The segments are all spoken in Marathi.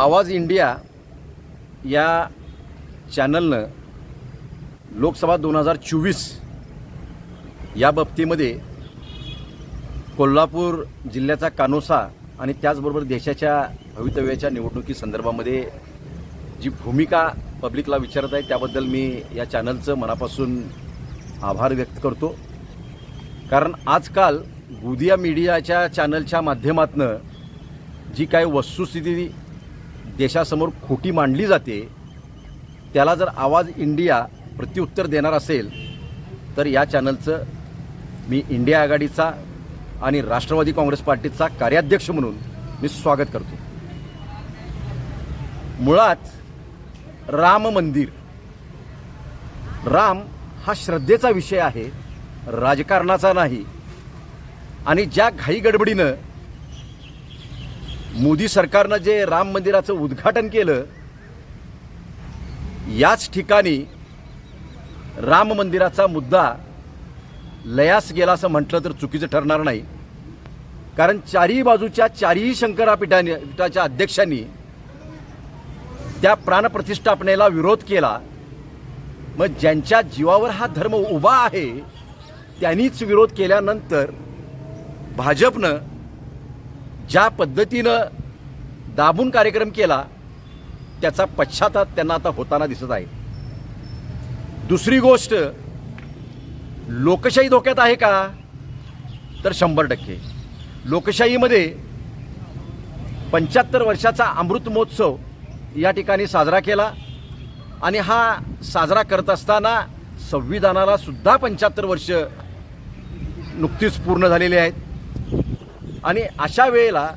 आवाज इंडिया या चॅनलनं लोकसभा दोन हजार चोवीस या बाबतीमध्ये कोल्हापूर जिल्ह्याचा कानोसा आणि त्याचबरोबर देशाच्या भवितव्याच्या निवडणुकी संदर्भामध्ये जी भूमिका पब्लिकला विचारत आहे त्याबद्दल मी या चॅनलचं मनापासून आभार व्यक्त करतो. कारण आजकाल गुदिया मीडियाच्या चॅनलच्या माध्यमातनं जी काय वस्तुस्थिती देशासमोर खोटी मांडली जाते त्याला जर आवाज इंडिया प्रत्युत्तर देणार असेल तर या चॅनलचं मी इंडिया आघाडीचा आणि राष्ट्रवादी काँग्रेस पार्टीचा कार्याध्यक्ष म्हणून मी स्वागत करतो. मुळात राम मंदिर राम हा श्रद्धेचा विषय आहे राजकारणाचा नाही. आणि ज्या घाई गडबडीनं मोदी सरकारनं जे राम मंदिराचं उद्घाटन केलं याच ठिकाणी राम मंदिराचा मुद्दा लयास गेला असं म्हटलं तर चुकीचं ठरणार नाही. कारण चारही बाजूच्या चारही शंकरापीठाने पीठाच्या अध्यक्षांनी त्या प्राणप्रतिष्ठापनेला विरोध केला. मग ज्यांच्या जीवावर हा धर्म उभा आहे त्यांनीच विरोध केल्यानंतर भाजपनं ज्या पद्धतीनं दाबून कार्यक्रम केला त्याचा पश्चाताप त्यांना आता होताना दिसत आहे. दुसरी गोष्ट लोकशाही धोक्यात आहे का? तर शंभर टक्के. लोकशाहीमध्ये पंच्याहत्तर वर्षाचा अमृत महोत्सव या ठिकाणी साजरा केला आणि हा साजरा करत असताना संविधानाला सुद्धा पंच्याहत्तर वर्ष नुकतीच पूर्ण झालेली आहेत. आणि अशा वेळेला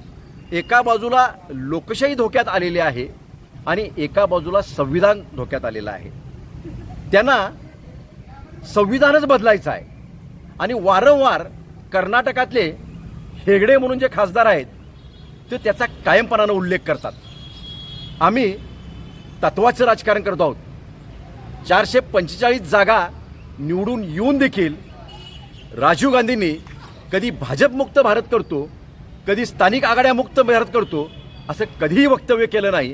एका बाजूला लोकशाही धोक्यात आलेली आहे आणि एका बाजूला संविधान धोक्यात आलेलं आहे. त्यांना संविधानच बदलायचं आहे. आणि वारंवार कर्नाटकातले हेगडे म्हणून जे खासदार आहेत ते त्याचा कायमपणानं उल्लेख करतात. आम्ही तत्वाचं राजकारण करत आहोत. चारशे पंचेचाळीस जागा निवडून येऊन देखील राजीव गांधींनी कधी भाजपमुक्त भारत करतो कधी स्थानिक आघाड्यामुक्त भारत करतो असं कधीही वक्तव्य केलं नाही.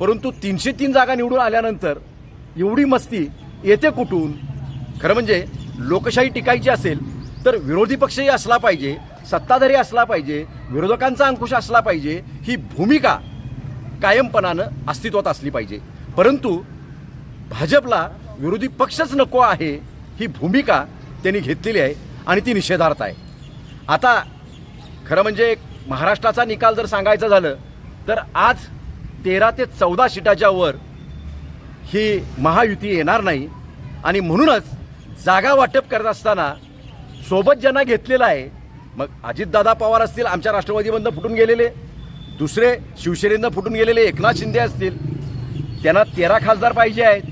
परंतु तीनशे तीन जागा निवडून आल्यानंतर एवढी मस्ती येते कुठून? खरं म्हणजे लोकशाही टिकायची असेल तर विरोधी पक्षही असला पाहिजे सत्ताधारी असला पाहिजे विरोधकांचा अंकुश असला पाहिजे ही भूमिका कायमपणानं अस्तित्वात असली पाहिजे. परंतु भाजपला विरोधी पक्षच नको आहे ही भूमिका त्यांनी घेतलेली आहे आणि ती निषेधार्थ आहे. आता खरं म्हणजे महाराष्ट्राचा निकाल जर सांगायचं झालं तर आज तेरा ते चौदा सीटाच्या वर ही महायुती येणार नाही. आणि म्हणूनच जागा वाटप करत असताना सोबत ज्यांना घेतलेलं आहे मग अजितदादा पवार असतील आमच्या राष्ट्रवादीमधनं फुटून गेलेले. दुसरे शिवसेनेनं फुटून गेलेले एकनाथ शिंदे असतील. त्यांना तेरा खासदार पाहिजे आहेत.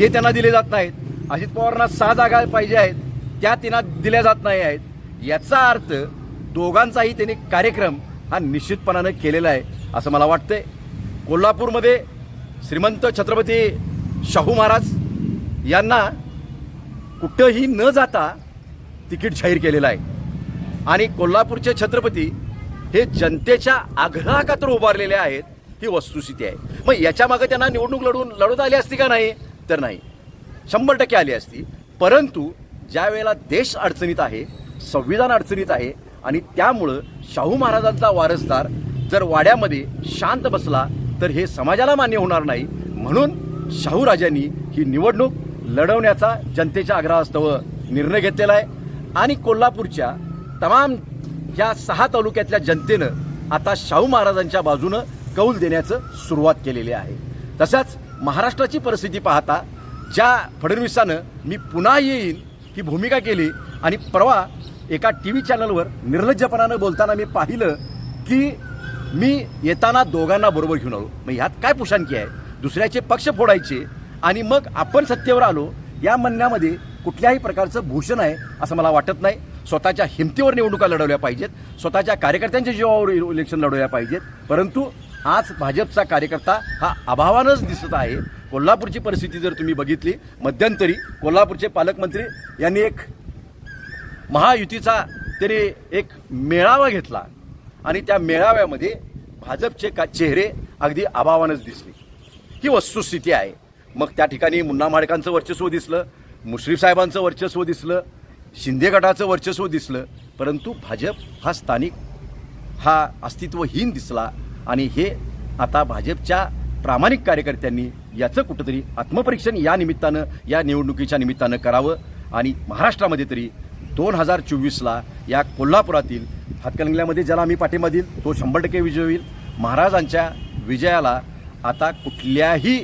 ते त्यांना दिले जात नाहीत. अजित पवारांना सहा जागा पाहिजे आहेत. त्या त्यांना दिल्या जात नाही आहेत. याचा अर्थ दोघांचाही त्यांनी कार्यक्रम हा निश्चितपणानं केलेला आहे असं मला वाटतंय. कोल्हापूरमध्ये श्रीमंत छत्रपती शाहू महाराज यांना कुठंही न जाता तिकीट जाहीर केलेलं आहे. आणि कोल्हापूरचे छत्रपती हे जनतेच्या आग्रहाखातर उभारलेले आहेत ही वस्तुस्थिती आहे. मग याच्यामागं त्यांना निवडणूक लढवून लढवता आली असती का नाही? तर नाही. शंभर टक्के आली असती. परंतु ज्या वेळेला देश अडचणीत आहे संविधान अडचणीत आहे आणि त्यामुळं शाहू महाराजांचा वारसदार जर वाड्यामध्ये शांत बसला तर हे समाजाला मान्य होणार नाही. म्हणून शाहू राजांनी ही निवडणूक लढवण्याचा जनतेच्या आग्रहास्तव निर्णय घेतलेला आहे. आणि कोल्हापूरच्या तमाम या सहा तालुक्यातल्या जनतेनं आता शाहू महाराजांच्या बाजूनं कौल देण्याचं सुरुवात केलेली आहे. तसंच महाराष्ट्राची परिस्थिती पाहता ज्या फडणवीसानं मी पुन्हा येईन ही भूमिका केली आणि परवा एका टी व्ही चॅनलवर निर्लज्जपणानं बोलताना मी पाहिलं की मी येताना दोघांना बरोबर घेऊन आलो. मग ह्यात काय पुशानकी आहे? दुसऱ्याचे पक्ष फोडायचे आणि मग आपण सत्तेवर आलो या म्हणण्यामध्ये कुठल्याही प्रकारचं भूषण आहे असं मला वाटत नाही. स्वतःच्या हिमतीवर निवडणुका लढवल्या पाहिजेत. स्वतःच्या कार्यकर्त्यांच्या जीवावर इलेक्शन लढवल्या पाहिजेत. परंतु आज भाजपचा कार्यकर्ता हा अभावानंच दिसत आहे. कोल्हापूरची परिस्थिती जर तुम्ही बघितली मध्यंतरी कोल्हापूरचे पालकमंत्री यांनी एक महायुतीचा त्यांनी एक मेळावा घेतला. आणि त्या मेळाव्यामध्ये भाजपचे का चेहरे अगदी अभावानच दिसले. ही वस्तुस्थिती आहे. मग त्या ठिकाणी मुन्ना माडकांचं वर्चस्व दिसलं मुश्रीफ साहेबांचं वर्चस्व दिसलं शिंदे गटाचं वर्चस्व दिसलं परंतु भाजप हा स्थानिक हा अस्तित्वहीन दिसला. आणि हे आता भाजपच्या प्रामाणिक कार्यकर्त्यांनी याचं कुठंतरी आत्मपरीक्षण या निमित्तानं या निवडणुकीच्या निमित्तानं करावं आणि महाराष्ट्रामध्ये तरी दोन हजार चोवीसला या कोल्हापुरातील हातकणंगल्यामध्ये ज्याला आम्ही पाठिंबा देईल तो शंभर टक्के विजय होईल. महाराजांच्या विजयाला आता कुठल्याही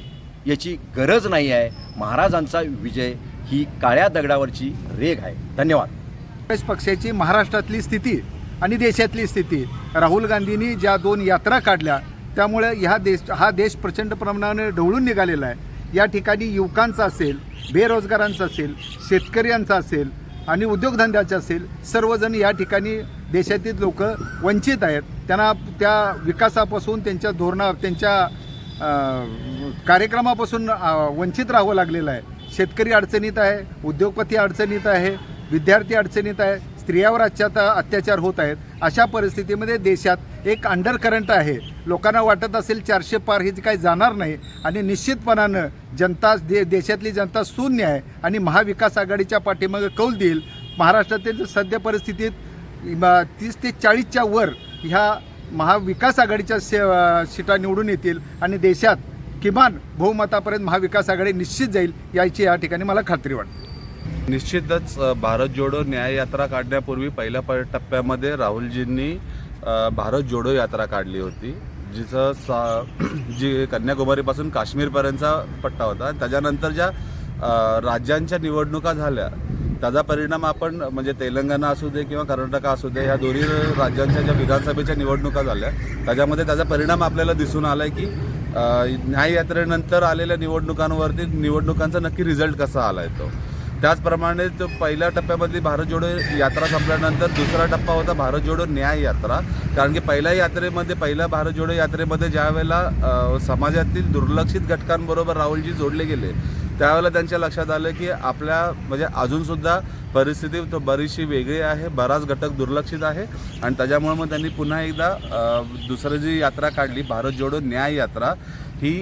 याची गरज नाही आहे. महाराजांचा विजय ही काळ्या दगडावरची रेग आहे. धन्यवाद. काँग्रेस पक्षाची महाराष्ट्रातली स्थिती आणि देशातली स्थिती. राहुल गांधींनी ज्या दोन यात्रा काढल्या त्यामुळे ह्या देश हा देश प्रचंड प्रमाणाने ढवळून निघालेला आहे. या ठिकाणी युवकांचा असेल बेरोजगारांचा असेल शेतकऱ्यांचा असेल आणि उद्योगधंद्याचे असेल सर्वजण या ठिकाणी देशातील लोक वंचित आहेत. त्यांना त्या विकासापासून त्यांच्या धोरणा त्यांच्या कार्यक्रमापासून वंचित राहावं लागलेलं आहे. शेतकरी अडचणीत आहे उद्योगपती अडचणीत आहे विद्यार्थी अडचणीत आहे स्त्रियावर अत्याचा अत्याचार होत आहेत. अशा परिस्थितीमध्ये देशात एक अंडर करंट आहे. लोकांना वाटत असेल चारशे पार हे जे काही जाणार नाही आणि निश्चितपणानं जनता दे देशातली जनता शून्य आहे आणि महाविकास आघाडीच्या पाठीमागे कौल देईल. महाराष्ट्रातील सध्या परिस्थितीत तीस ते चाळीसच्या वर ह्या महाविकास आघाडीच्या से सीटा निवडून येतील आणि देशात किमान बहुमतापर्यंत महाविकास आघाडी निश्चित जाईल याची या ठिकाणी मला खात्री वाटते. निश्चितच भारत जोडो न्याय यात्रा काढण्यापूर्वी पहिल्या टप्प्यामध्ये राहुलजींनी भारत जोडो यात्रा काढली होती. जिचं सा जी कन्याकुमारीपासून काश्मीरपर्यंतचा पट्टा होता. त्याच्यानंतर ज्या राज्यांच्या निवडणुका झाल्या त्याचा परिणाम आपण म्हणजे तेलंगणा असू दे किंवा कर्नाटक असू दे ह्या दोन्ही राज्यांच्या ज्या विधानसभेच्या निवडणुका झाल्या त्याच्यामध्ये त्याचा परिणाम आपल्याला दिसून आलाय की न्याययात्रेनंतर आलेल्या निवडणुकांवरती निवडणुकांचा नक्की रिझल्ट कसा आलाय तो. त्याचप्रमाणे तो पहिल्या टप्प्यामधली भारत जोडो यात्रा संपल्यानंतर दुसरा टप्पा होता भारत जोडो न्याय यात्रा. कारण की पहिल्या यात्रेमध्ये पहिल्या भारत जोडो यात्रेमध्ये ज्या वेळेला समाजातील दुर्लक्षित घटकांबरोबर राहुलजी जोडले गेले त्यावेळेला त्यांच्या लक्षात आलं की आपल्या म्हणजे अजूनसुद्धा परिस्थिती तो बरीचशी वेगळी आहे बराच घटक दुर्लक्षित आहे आणि त्याच्यामुळे मग त्यांनी पुन्हा एकदा दुसरं जी यात्रा काढली भारत जोडो न्याय यात्रा. ही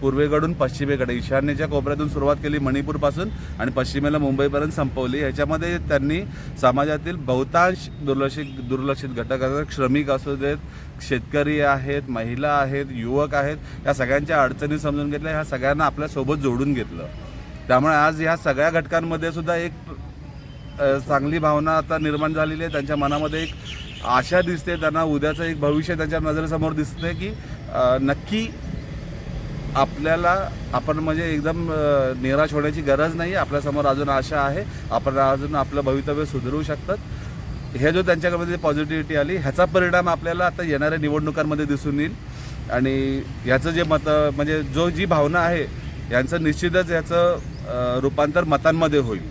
पूर्वेकडून पश्चिमेकडे ईशान्येच्या कोपऱ्यातून सुरुवात केली मणिपूरपासून आणि पश्चिमेला मुंबईपर्यंत संपवली. ह्याच्यामध्ये त्यांनी समाजातील बहुतांश दुर्लक्षित दुर्लक्षित घटक असतात. श्रमिक असू देत शेतकरी आहेत महिला आहेत युवक आहेत या सगळ्यांच्या अडचणी समजून घेतल्या. ह्या सगळ्यांना आपल्यासोबत जोडून घेतलं. त्यामुळे आज ह्या सगळ्या घटकांमध्ये सुद्धा एक चांगली भावना आता निर्माण झालेली आहे. त्यांच्या मनामध्ये एक आशा दिसते. त्यांना उद्याचं एक भविष्य त्यांच्या नजरेसमोर दिसते की नक्की आपल्याला आपण म्हणजे एकदम निराश होण्याची गरज नाही आपल्यासमोर अजून आशा आहे. आपण अजून आपलं भवितव्य सुधरू शकतात. हे जो त्यांच्याकडे पॉझिटिव्हिटी आली ह्याचा परिणाम आपल्याला आता येणाऱ्या निवडणुकांमध्ये दिसून येईल. आणि ह्याचं जे मत म्हणजे जो जी भावना आहे यांचं निश्चितच याचं रूपांतर मतांमध्ये होईल.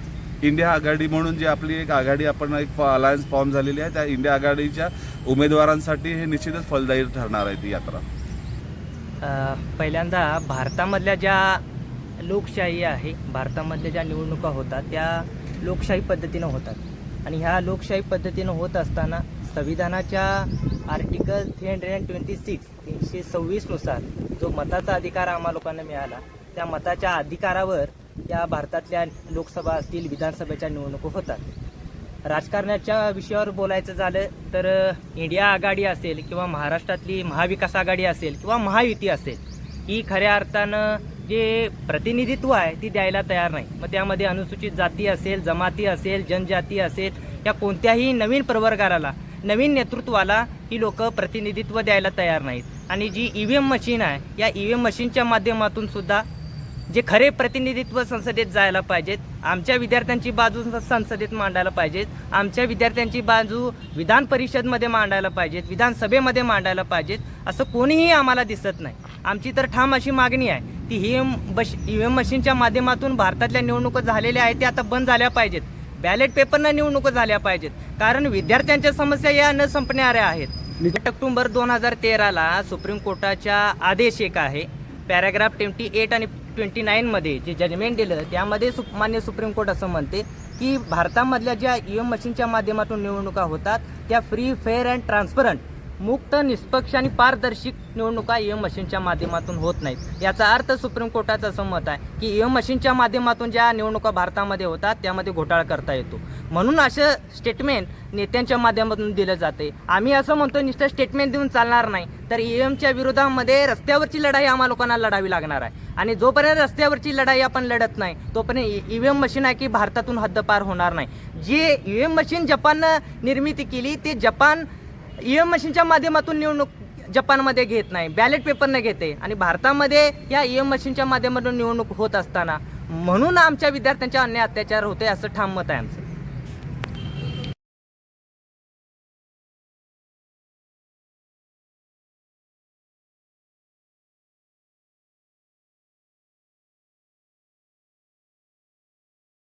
इंडिया आघाडी म्हणून जी आपली एक आघाडी आपण एक अलायन्स फॉर्म झालेली आहे त्या इंडिया आघाडीच्या उमेदवारांसाठी हे निश्चितच फलदायी ठरणार आहे ती यात्रा. पहिल्यांदा भारतामधल्या ज्या लोकशाही आहे भारतामधल्या ज्या निवडणुका होतात त्या लोकशाही पद्धतीनं होतात. आणि ह्या लोकशाही पद्धतीनं होत असताना संविधानाच्या article three hundred and twenty six तीनशे सव्वीसनुसार जो मताचा अधिकार आम्हा लोकांना मिळाला त्या मताच्या अधिकारावर या भारतातल्या लोकसभा असतील विधानसभेच्या निवडणुका होतात. राजकारणाच्या विषयावर बोलायचं झालं तर इंडिया आघाडी असेल किंवा महाराष्ट्रातली महाविकास आघाडी असेल किंवा महायुती असेल ही खऱ्या अर्थानं जे प्रतिनिधित्व आहे ती द्यायला तयार नाही. मग त्यामध्ये अनुसूचित जाती असेल जमाती असेल जनजाती असेल या कोणत्याही नवीन प्रवर्गाला नवीन नेतृत्वाला ही लोक प्रतिनिधित्व द्यायला तयार नाहीत. आणि जी ई व्ही एम मशीन आहे या ई व्ही एम मशीनच्या माध्यमातून सुद्धा जे खरे प्रतिनिधित्व संसदेत जायला पाहिजेत आमच्या विद्यार्थ्यांची बाजू संसदेत मांडायला पाहिजेत आमच्या विद्यार्थ्यांची बाजू विधान परिषदमध्ये मांडायला पाहिजेत विधानसभेमध्ये मांडायला पाहिजेत असं कोणीही आम्हाला दिसत नाही. आमची तर ठाम अशी मागणी आहे ती ही एम बश ई व्ही एम मशीनच्या माध्यमातून भारतातल्या निवडणुका झालेल्या आहेत त्या आता बंद झाल्या पाहिजेत. बॅलेट पेपरनं निवडणुका झाल्या पाहिजेत कारण विद्यार्थ्यांच्या समस्या या न संपणाऱ्या आहेत. ऑक्टोबर दोन हजार तेराला सुप्रीम कोर्टाचा आदेश एक आहे पॅराग्राफ ट्वेंटी एट आणि ट्वेंटी नाईनमध्ये जे जजमेंट दिलं त्यामध्ये सु मान्य सुप्रीम कोर्ट असं म्हणते की भारतामधल्या ज्या ई एम मशीनच्या माध्यमातून निवडणुका होतात त्या फ्री फेअर अँड ट्रान्सपरंट मुक्त निष्पक्ष आणि पारदर्शी निवडणुका एम मशीनच्या माध्यमातून होत नाहीत. याचा अर्थ सुप्रीम कोर्टाचं असं मत आहे की एम मशीनच्या माध्यमातून ज्या निवडणुका भारतामध्ये होतात त्यामध्ये घोटाळा करता येतो. म्हणून असं स्टेटमेंट नेत्यांच्या माध्यमातून दिलं जाते आम्ही असं म्हणतो नुसतं स्टेटमेंट देऊन चालणार नाही तर ईव्हीएमच्या विरोधामध्ये रस्त्यावरची लढाई आम्हा लोकांना लढावी लागणार आहे. आणि जोपर्यंत रस्त्यावरची लढाई आपण लढत नाही तोपर्यंत ईव्हीएम मशीन आहे की भारतातून हद्दपार होणार नाही. जे ई ईव्हीएम मशीन जपाननं निर्मिती केली ते जपान ईव्हीएम मशीनच्या माध्यमातून निवडणूक जपानमध्ये घेत नाही. बॅलेट पेपरने घेते. आणि भारतामध्ये या ईव्हीएम मशीनच्या माध्यमातून निवडणूक होत असताना म्हणून आमच्या विद्यार्थ्यांच्या अन्याय अत्याचार होते असं ठाम मत आहे आमचं.